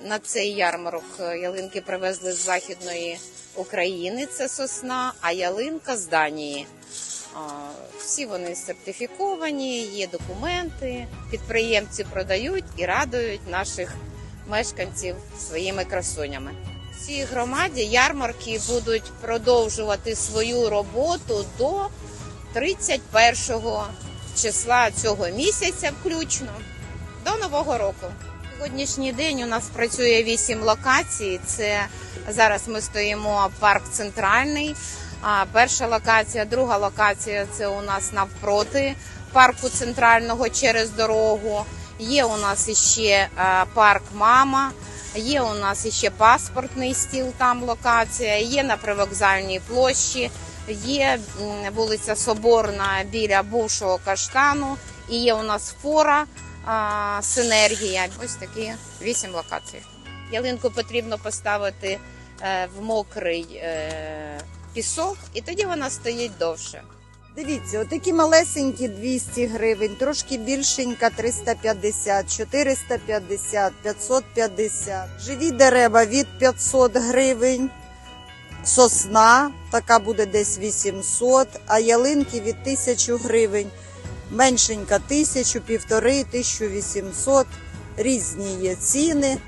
на цей ярмарок е, ялинки привезли з Західної України, це сосна, а ялинка з Данії. Всі вони сертифіковані, є документи. Підприємці продають і радують наших мешканців своїми красунями. В цій громаді ярмарки будуть продовжувати свою роботу до 31 числа цього місяця, включно до нового року. Сьогоднішній день у нас працює вісім локацій. Це зараз ми стоїмо парк центральний. Перша локація, друга локація це у нас навпроти парку центрального через дорогу. Є у нас іще парк Мама. Є у нас іще паспортний стіл, там локація, є на привокзальній площі, є вулиця Соборна біля бувшого каштану, і є у нас фора а, синергія. Ось такі вісім локацій. Ялинку потрібно поставити е, в мокрий е, пісок, і тоді вона стоїть довше. Дивіться, отакі малесенькі 200 гривень, трошки більшенька 350, 450, 550. Живі дерева від 500 гривень. Сосна, така буде десь 800, а ялинки від 1000 гривень. Меншенька тисячу, півтори, 1800. Різні є ціни.